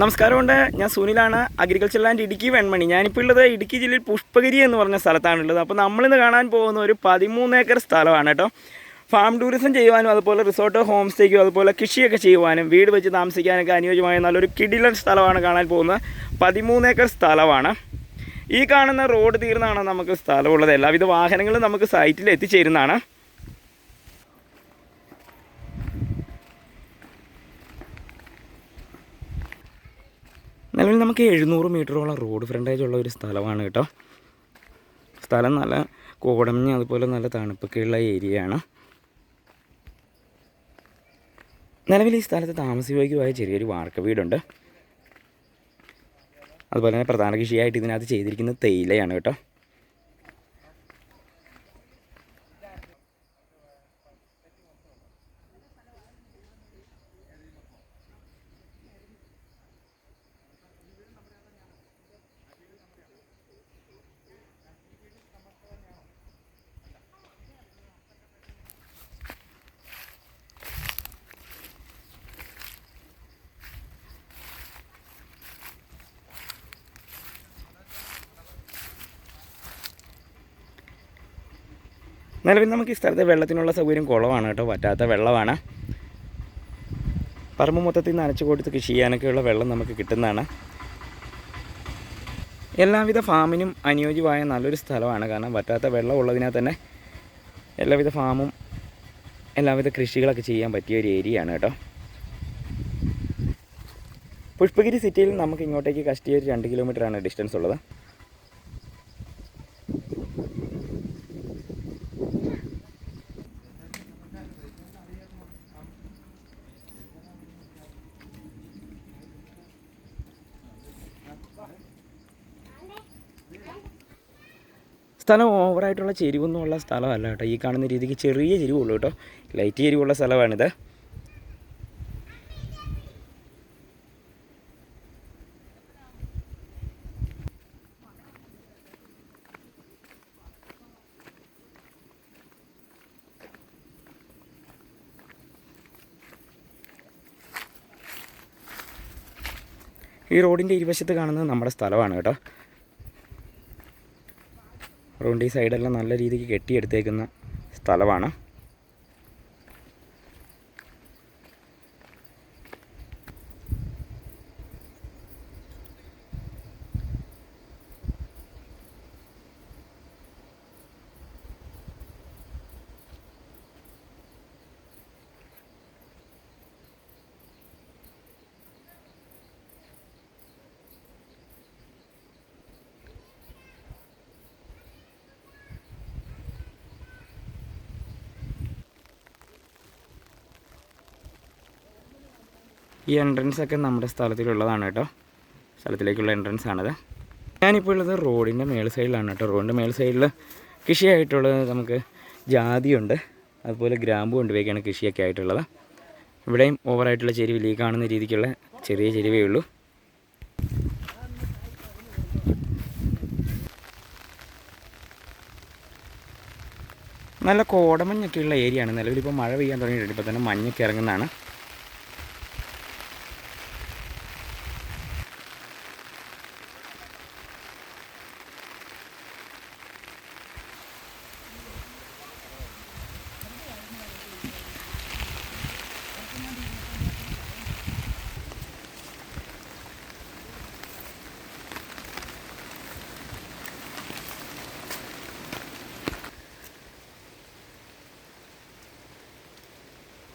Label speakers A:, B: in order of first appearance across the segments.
A: നമസ്കാരമുണ്ട്. ഞാൻ സുനിലാണ്. Agriculture land Idukki Venmani. ഞാനിപ്പോൾ ഉള്ളത് ഇടുക്കി ജില്ലയിൽ പുഷ്പഗിരി എന്ന് പറഞ്ഞ സ്ഥലത്താണുള്ളത് അപ്പോൾ നമ്മളിന്ന് കാണാൻ പോകുന്ന ഒരു പതിമൂന്ന് ഏക്കർ സ്ഥലമാണ് കേട്ടോ. ഫാം ടൂറിസം ചെയ്യുവാനും അതുപോലെ റിസോർട്ട് ഹോം സ്റ്റേക്കും അതുപോലെ കൃഷിയൊക്കെ ചെയ്യുവാനും വീട് വെച്ച് താമസിക്കാനൊക്കെ അനുയോജ്യമായ നല്ലൊരു കിടിലൻ സ്ഥലമാണ് കാണാൻ പോകുന്നത്. പതിമൂന്ന് ഏക്കർ സ്ഥലമാണ്. ഈ കാണുന്ന റോഡ് തീർന്നാണ് നമുക്ക് സ്ഥലമുള്ളത്. എല്ലാവിധ വാഹനങ്ങളും നമുക്ക് സൈറ്റിൽ എത്തിച്ചേരുന്നതാണ്. നിലവിൽ നമുക്ക് എഴുന്നൂറ് മീറ്ററോളം റോഡ് ഫ്രണ്ടേജ് ഉള്ള ഒരു സ്ഥലമാണ് കേട്ടോ. സ്ഥലം നല്ല കോടമഞ്ഞ് അതുപോലെ നല്ല തണുപ്പൊക്കെയുള്ള ഏരിയയാണ്. നിലവിൽ ഈ സ്ഥലത്ത് താമസയോഗ്യമായ ചെറിയൊരു വാർക്ക വീടുണ്ട്. അതുപോലെ തന്നെ പ്രധാന കൃഷിയായിട്ട് ഇതിനകത്ത് ചെയ്തിരിക്കുന്നത് തേയിലയാണ് കേട്ടോ. നിലവിൽ നമുക്ക് ഈ സ്ഥലത്ത് വെള്ളത്തിനുള്ള സൗകര്യം കുറവാണ് കേട്ടോ. പറ്റാത്ത വെള്ളമാണ്. പറമ്പ് മൊത്തത്തിൽ നനച്ചു കൊടുത്ത് കൃഷി ചെയ്യാനൊക്കെയുള്ള വെള്ളം നമുക്ക് കിട്ടുന്നതാണ്. എല്ലാവിധ ഫാമിനും അനുയോജ്യമായ നല്ലൊരു സ്ഥലമാണ്. കാരണം പറ്റാത്ത വെള്ളം ഉള്ളതിനാൽ തന്നെ എല്ലാവിധ ഫാമും എല്ലാവിധ കൃഷികളൊക്കെ ചെയ്യാൻ പറ്റിയ ഒരു ഏരിയയാണ് കേട്ടോ. പുഷ്പഗിരി സിറ്റിയിൽ നമുക്ക് ഇങ്ങോട്ടേക്ക് കഷ്ടിയ ഒരു രണ്ട് കിലോമീറ്ററാണ് ഡിസ്റ്റൻസ് ഉള്ളത്. സ്ഥലം ഓവറായിട്ടുള്ള ചെരിവൊന്നുമുള്ള സ്ഥലമല്ല കേട്ടോ. ഈ കാണുന്ന രീതിക്ക് ചെറിയ ചെരിവുള്ളൂ കേട്ടോ. ലൈറ്റ് ചെരിവുള്ള സ്ഥലമാണിത്. ഈ റോഡിന്റെ ഇരുവശത്ത് കാണുന്നത് നമ്മുടെ സ്ഥലമാണ് കേട്ടോ. റോഡിന്റെ ഈ സൈഡെല്ലാം നല്ല രീതിക്ക് കെട്ടിയെടുത്തേക്കുന്ന സ്ഥലമാണ്. ഈ എൻട്രൻസ് ഒക്കെ നമ്മുടെ സ്ഥലത്തിലുള്ളതാണ് കേട്ടോ. സ്ഥലത്തിലേക്കുള്ള എൻട്രൻസ് ആണത്. ഞാനിപ്പോൾ ഉള്ളത് റോഡിന്റെ മേൽ സൈഡിലാണ് കേട്ടോ. റോഡിന്റെ മേൽ സൈഡിൽ കൃഷിയായിട്ടുള്ളത് നമുക്ക് ജാതിയുണ്ട്. അതുപോലെ ഗ്രാമ്പു ഉണ്ട് കൃഷിയൊക്കെ ആയിട്ടുള്ളത്. ഇവിടെയും ഓവറായിട്ടുള്ള ചെരുവിൽ ഈ കാണുന്ന രീതിക്കുള്ള ചെറിയ ചെരുവേ ഉള്ളൂ. നല്ല കോടമഞ്ഞൊക്കെയുള്ള ഏരിയയാണ് നിലവിലിപ്പോൾ മഴ പെയ്യാൻ തുടങ്ങിയിട്ടുണ്ട്. ഇപ്പോൾ തന്നെ മഞ്ഞൊക്കെ ഇറങ്ങുന്നതാണ്.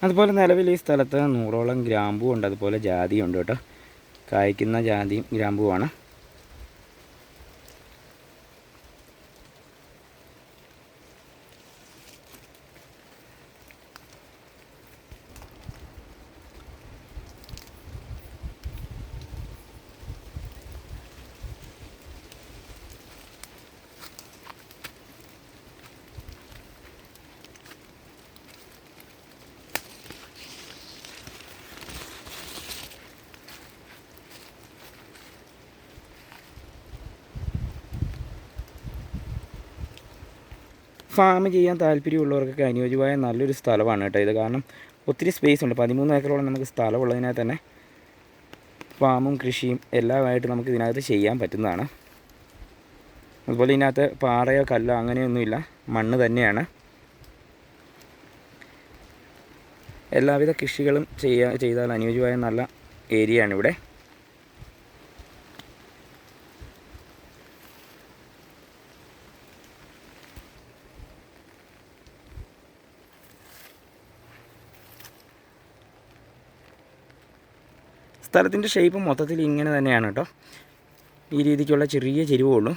A: അതുപോലെ നിലവിൽ ഈ സ്ഥലത്ത് നൂറോളം ഗ്രാമ്പൂ ഉണ്ട് അതുപോലെ ജാതിയുണ്ട് കേട്ടോ. കായ്ക്കുന്ന ജാതിയും ഗ്രാമ്പുമാണ് ഫാം ചെയ്യാൻ താല്പര്യമുള്ളവർക്കൊക്കെ അനുയോജ്യമായ നല്ലൊരു സ്ഥലമാണ് കേട്ടോ ഇത്. കാരണം ഒത്തിരി സ്പേസ് ഉണ്ട്. പതിമൂന്ന് ഏക്കറോളം നമുക്ക് സ്ഥലമുള്ളതിനാൽ തന്നെ ഫാമും കൃഷിയും എല്ലാമായിട്ട് നമുക്ക് ഇതിനകത്ത് ചെയ്യാൻ പറ്റുന്നതാണ്. അതുപോലെ ഇതിനകത്ത് പാറയോ കല്ലോ അങ്ങനെയൊന്നുമില്ല. മണ്ണ് തന്നെയാണ്. എല്ലാവിധ കൃഷികളും ചെയ്യാ ചെയ്താൽ അനുയോജ്യമായ നല്ല ഏരിയയാണ് സ്ഥലത്തിന്റെ ഷേപ്പ് മൊത്തത്തിൽ ഇങ്ങനെ തന്നെയാണ് കേട്ടോ. ഈ രീതിക്കുള്ള ചെറിയ ചെരുവുള്ളൂ.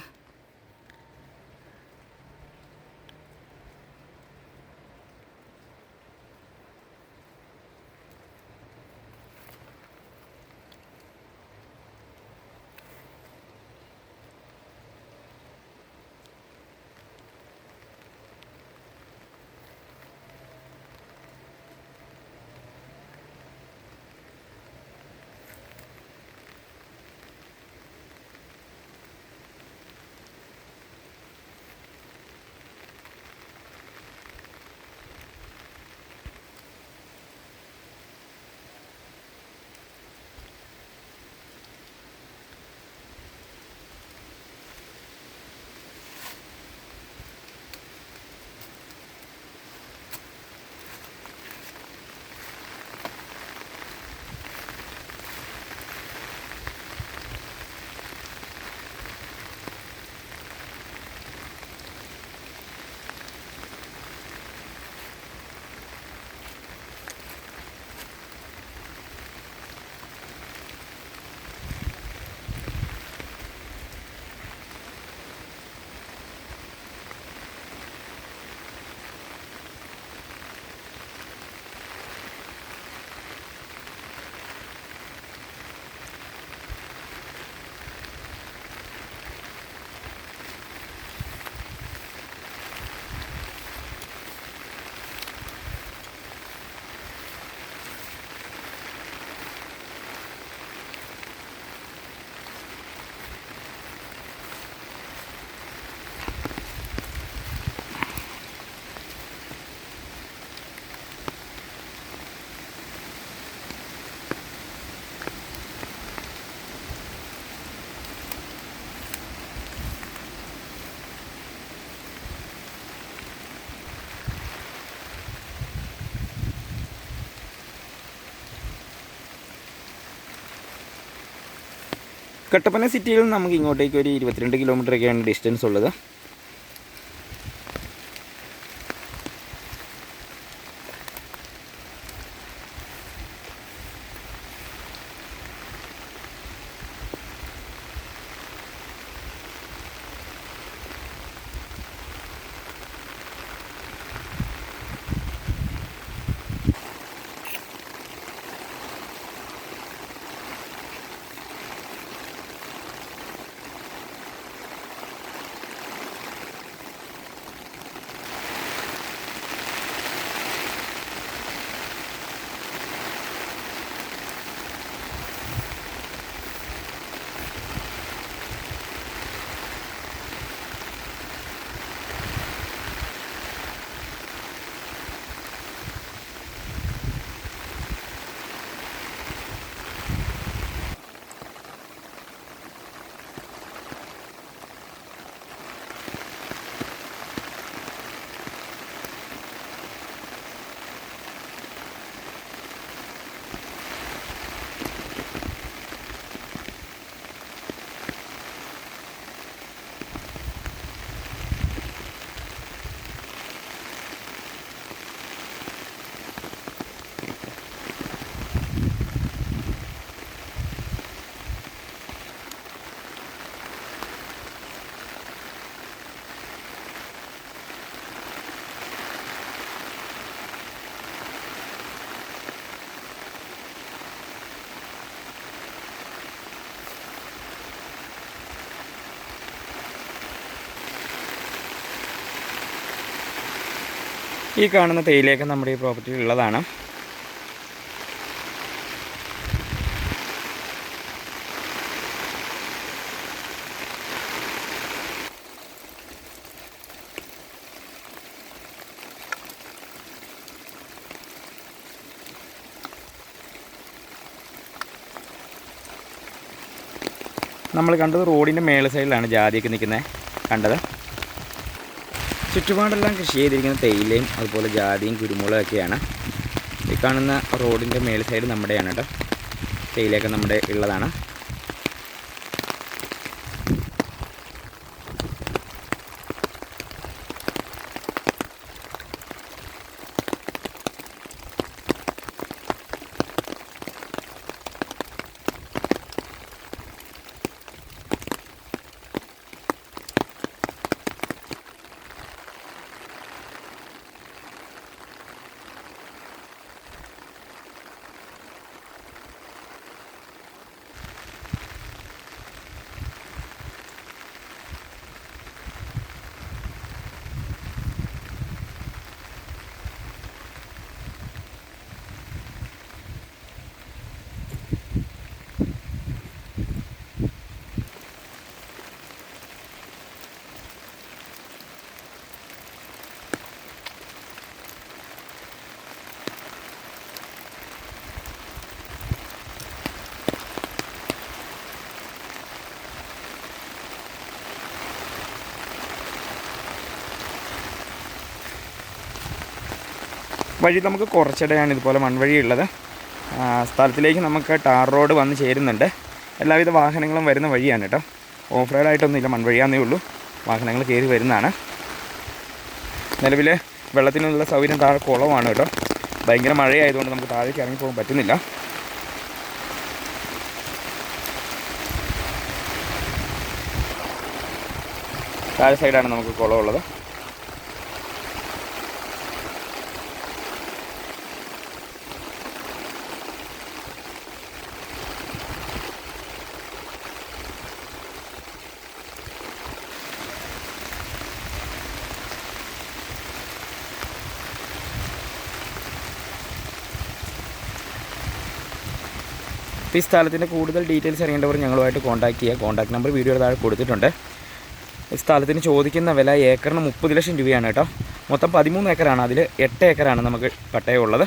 A: കട്ടപ്പന സിറ്റിയിൽ നിന്ന് നമുക്ക് ഇങ്ങോട്ടേക്ക് ഒരു ഇരുപത്തിരണ്ട് കിലോമീറ്ററൊക്കെയാണ് ഡിസ്റ്റൻസ് ഉള്ളത്. ഈ കാണുന്ന തേയിലയൊക്കെ നമ്മുടെ ഈ പ്രോപ്പർട്ടിയിൽ ഉള്ളതാണ്. നമ്മൾ കണ്ടത് റോഡിന്റെ മേലെ സൈഡിലാണ് ജാതിയൊക്കെ നിൽക്കുന്നത്. കണ്ടത്? ചുറ്റുപാടെല്ലാം കൃഷി ചെയ്തിരിക്കുന്ന തേയിലയും അതുപോലെ ജാതിയും കുരുമുളകൊക്കെയാണ് ഈ കാണുന്ന റോഡിന്റെ മേൽ സൈഡ് നമ്മുടെയാണ് കേട്ടോ. തേയിലയൊക്കെ നമ്മുടെ ഉള്ളതാണ്. വഴി നമുക്ക് കുറച്ചിടെയാണ് ഇതുപോലെ മൺവഴി ഉള്ളത് സ്ഥലത്തിലേക്ക് നമുക്ക് ടാർ റോഡ് വന്ന് ചേരുന്നുണ്ട്. എല്ലാവിധ വാഹനങ്ങളും വരുന്ന വഴിയാണ് കേട്ടോ. ഓഫ് റോഡായിട്ടൊന്നുമില്ല മൺവഴിയാന്നേ ഉള്ളൂ. വാഹനങ്ങൾ കയറി വരുന്നതാണ്. നിലവിൽ വെള്ളത്തിനുള്ള സൗകര്യം താഴെ കുളമാണ് കേട്ടോ. ഭയങ്കര മഴയായതുകൊണ്ട് നമുക്ക് താഴേക്ക് ഇറങ്ങി പോകാൻ പറ്റുന്നില്ല. താഴെ സൈഡാണ് നമുക്ക് കുളമുള്ളത്. അപ്പോൾ ഈ സ്ഥലത്തിന്റെ കൂടുതൽ ഡീറ്റെയിൽസ് അറിയേണ്ടവർ ഞങ്ങളുമായിട്ട് കോൺടാക്ട് ചെയ്യുക. കോൺടാക്ട് നമ്പർ വീഡിയോ താഴെ കൊടുത്തിട്ടുണ്ട്. ഈ സ്ഥലത്തിന് ചോദിക്കുന്ന വില ഏക്കറിന് മുപ്പത് ലക്ഷം രൂപയാണ് കേട്ടോ. മൊത്തം പതിമൂന്ന് ഏക്കറാണ്. അതിൽ എട്ട് ഏക്കറാണ് നമുക്ക് പട്ടയമുള്ളത്.